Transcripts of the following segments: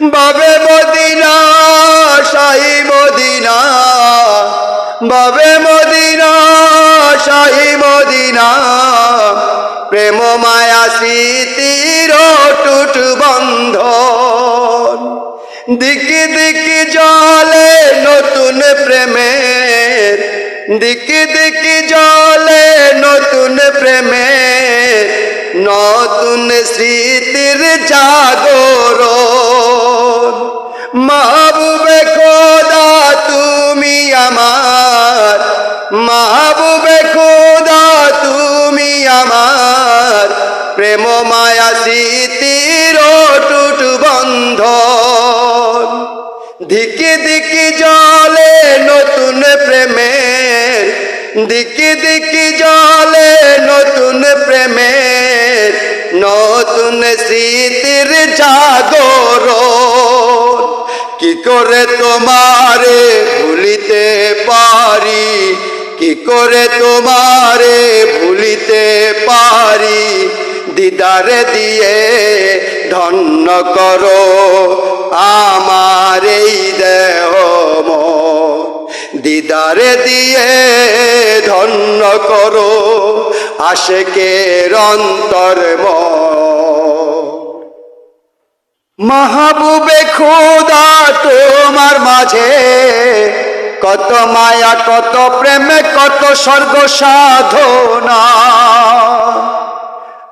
বাবে মদিনা, শাহী মদিনা, বাবে মদিনা, শাহী মদিনা, প্রেম মায়া স্মৃতির টুট বন্ধন। দিকি দিকি জলে নতুন প্রেমের, দিকি দিকি জলে নতুন প্রেমের, নতুন স্মৃতির জাগর মাহবুবে খোদা তুমি আমার, মাহবুবে খোদা তুমি আমার। প্রেম মায়া স্মৃতির টুট বন্ধ দিকে দিকে জলে নতুন প্রেমের দিকে দিকে জলে নতুন প্রেমের, নতুন স্মৃতির জাগর কি করে তোমারে ভুলিতে পারি? কি করে তোমারে ভুলিতে পারি? দিদারে দিয়ে ধন্য করো আমার এই দেহ দিদারে দিয়ে ধন্য করো আশেকের অন্তর মন। মাহবুবে খোদা তোমার মাঝে। কত মায়া, কত প্রেমে, কত স্বর্গ সাধনা।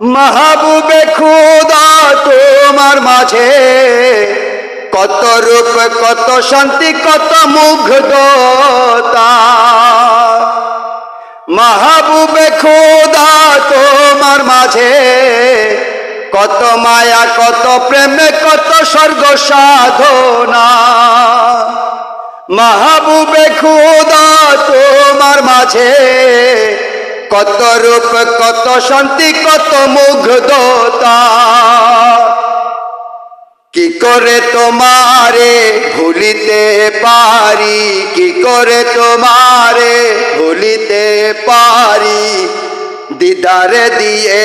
মাহবুবে খোদা তোমার মাঝে। কত রূপ, কত শান্তি, কত মুগ্ধতা। মাহবুবে খোদা তোমার মাঝে। কত মায়া, কত প্রেমে, কত স্বর্গ সাধনা। মাহবুবে খোদা তোমার মাঝে। কত রূপ, কত শান্তি, কত মুগ্ধতা। কি করে তোমারে ভুলিতে পারি? কি করে তোমারে ভুলিতে পারি? দিদারে দিয়ে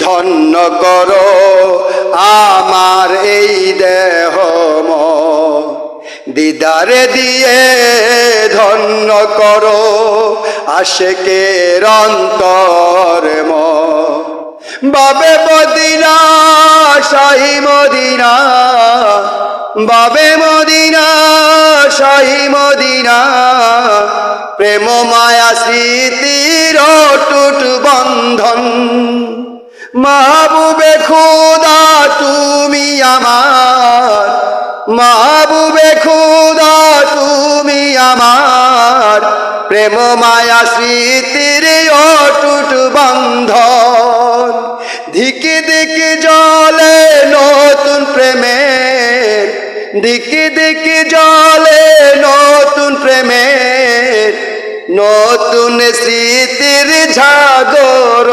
ধন্য করো আমার এই দেহ। দিদারে দিয়ে ধন্য করো আশেকের অন্তর মন। বাবে মদিনা, শাহী মদিনা বাবে মদিনা, শাহী মদিনা, প্রেম মায়া স্মৃতির টুট বন্ধন। মাহবুবে খোদা, তুমি আমার। মাহবুবে খোদা, তুমি আমার। প্রেম মায়া স্মৃতির অটুট বন্ধন। দিকে দিকে জলে নতুন প্রেমের নতুন স্মৃতির জাগর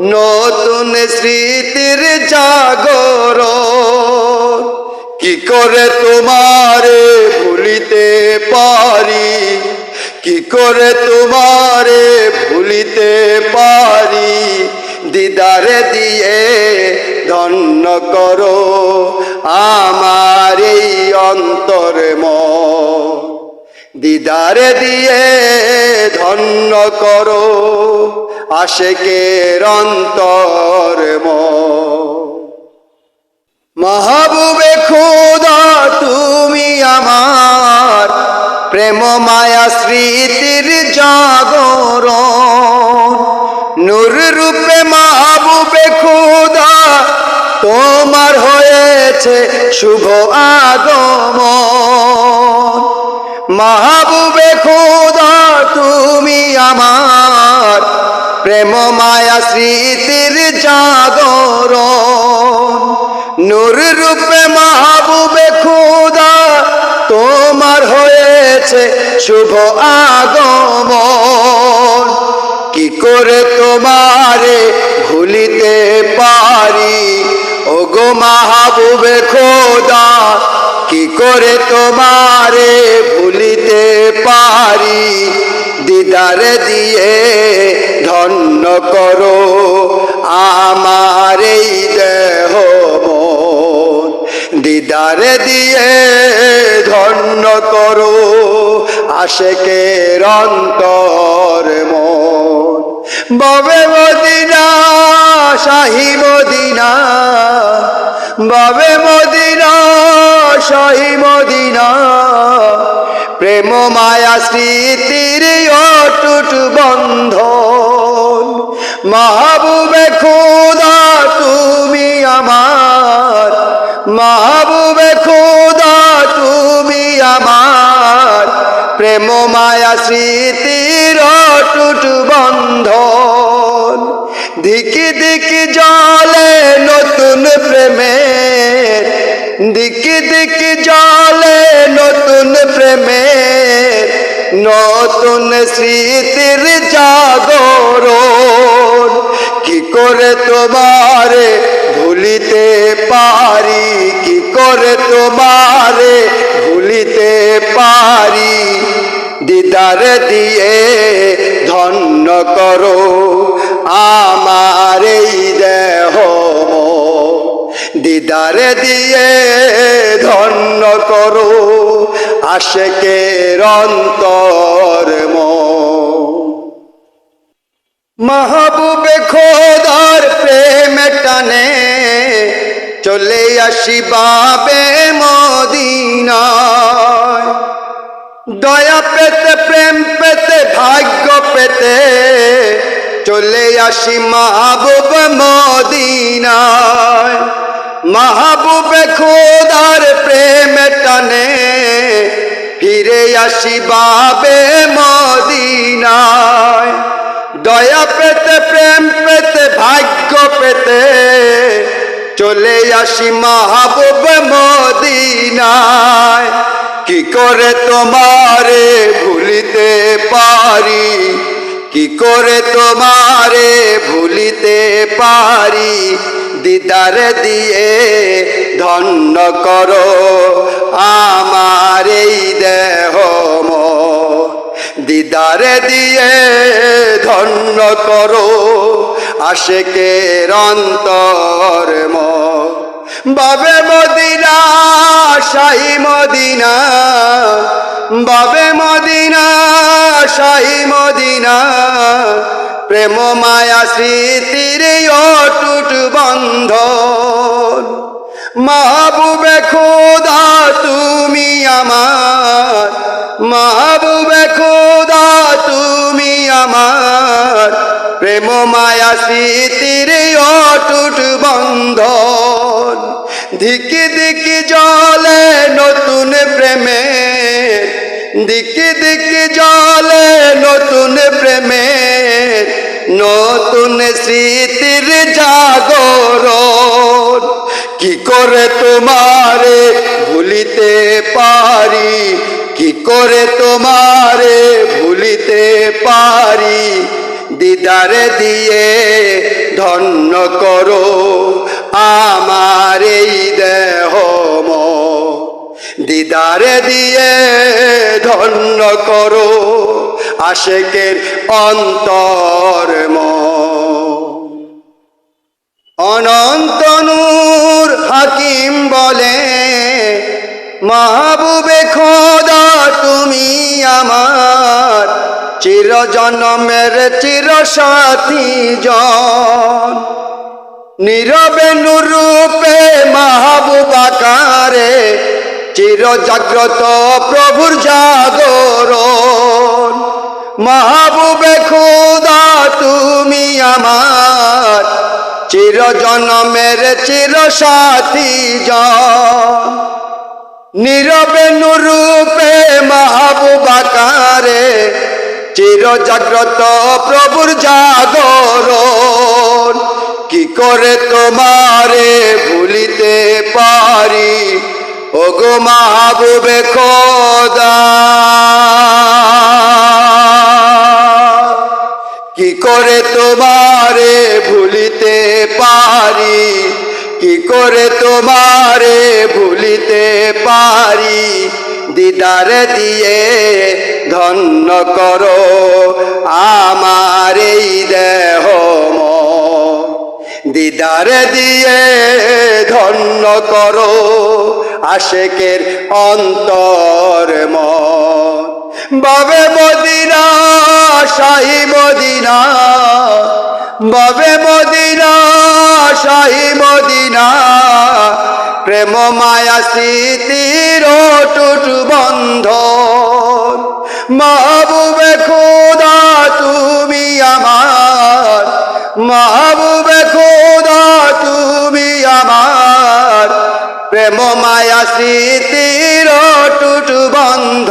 নতুন স্মৃতির জাগর কি করে তোমারে ভুলিতে পারি? কি করে তোমারে ভুলিতে পারি? দিদারে দিয়ে ধন্য করো এই অন্তর দিদারে দিয়ে ধন্য করো আশেকের অন্তর মাহবুবে খোদা, তুমি আমার প্রেম মায়া স্মৃতির জাগর নূর রূপে মাহবুবে খোদা, তোমার হয়েছে শুভ আগমন। মাহবুবে খোদা, তুমি আমার প্রেম মায়া স্মৃতির জাগরণ। নূর রূপে মাহবুবে খোদা, তোমার হয়েছে শুভ আগমন। কি করে তোমারে ভুলিতে পারি? ও গো মাহবুবে খোদা কি করে তোমারে ভুলিতে পারি? দিদারে দিয়ে ধন্য করো আমার এই দেহ দিদারে দিয়ে ধন্য করো আশেকের অন্তর মন। বাবে মদিনা, শাহি মদিনা, বাবে মদিনা শাহি মদিনা। প্রেম মায়া স্মৃতির অটুট বন্ধন। মাহবুবে খোদা, তুমি আমার। মাহবুবে খোদা, তুমি আমার। প্রেম মায়া স্মৃতির অটুট বন্ধন। দিকি দিকি জলে নতুন প্রেমের নতুন স্মৃতির জাগরণ, কি করে তোমারে ভুলিতে পারি কি করে তোমারে ভুলিতে পারি দিদার দিয়ে ধন্য করো আমার এই দেহ। দিদার দিয়ে ধন্য করো আশেকের অন্তর মাহবুবে খোদার প্রেম টানে, চলে আসি বাবে মদিনায়। দয়া পেতে, প্রেম পেতে, ভাগ্য পেতে, চলে আসি মাহবুব মদিনায়। মাহবুবে খোদার প্রেম টানে, ফিরে আসি বাবে মদিনায়। দয়া পেতে, প্রেম পেতে, ভাগ্য পেতে, চলে আসি মাহবুব মদিনায়। কি করে তোমারে ভুলিতে পারি? কি করে তোমারে ভুলিতে পারি? দিদার দিয়ে ধন্য করো আমার এই দেহ। দিদারে দিয়ে ধন্য করো আশেকের অন্তর। বাবে মদিনা, শাহি মদিনা, বাবে মদিনা, শাহি মদিনা প্রেম মায়া স্মৃতির অটুট বন্ধন। মাহবুবে খোদা, তুমি আমার। মাহবুবে খোদা, তুমি আমার। প্রেম মায়া স্মৃতির অটুট বন্ধন। ধিকি দিকি জলে নতুন প্রেমের দিকি দিকি জলে নতুন প্রেমের নতুন স্মৃতির জাগরণ। কি করে তোমারে ভুলিতে পারি? কি করে তোমারে ভুলিতে পারি? দিদারে দিয়ে ধন্য করো আমার এই দেহ। দিদারে দিয়ে ধন্য করো। আশেকের অন্তর। অনন্ত নূর হাকিম বলে, মাহবুবে খোদা, তুমি আমার চির জন্মের চির সাথী জন নীরবে নুরূপে মাহবুবাকারে চির জাগ্রত প্রভুর জাগরণ মাহবুবে খোদা, তুমি আমার। চির জন্মের চির সাথী নীরবে নুরূপে মাহবুবাকারে চির জাগ্রত প্রভুর জাগরণ। কি করে তোমারে ভুলিতে পারি? ওগো মাহবুবে খোদা, কি করে তোমারে ভুলিতে পারি কি করে তোমারে ভুলিতে পারি দিদার দিয়ে ধন্য করো আমার এই দেহ। দিদার দিয়ে ধন্য করো আশেকের অন্তর বাবে মদিনা, শাহী মদিনা, বাবে মদিনা, শাহী মদিনা। প্রেম মায়া স্মৃতির টুট বন্ধ মাহবুবে খোদা, তুমি আমার। মাহবুবে প্রেম মায়া স্মৃতির টুট বন্ধ।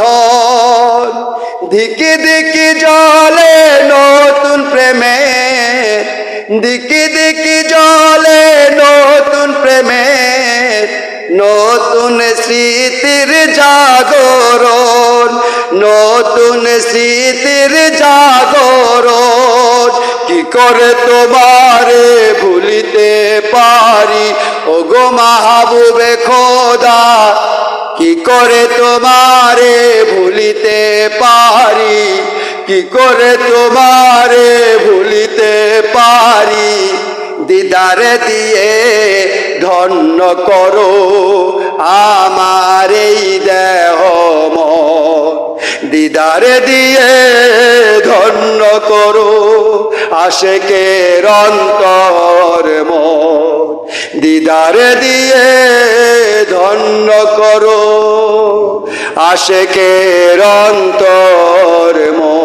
দিকে দিকে জলে নতুন প্রেমে দিকে দিকে জলে নতুন প্রেমে, নতুন স্মৃতির জাগরণ, নতুন স্মৃতির জাগরণ। কি করে তোমারে ভুলিতে পারি? ও গো মাহবুবে খোদা, কি করে তোমারে ভুলিতে পারি? কি করে তোমারে ভুলিতে পারি? দিদারে দিয়ে ধন্য করো আমার এই দেহ দিদারে দিয়ে ধন্য করো আশেকের অন্তর দিদারে দিয়ে ধন্য করো। আশেকের অন্তর মন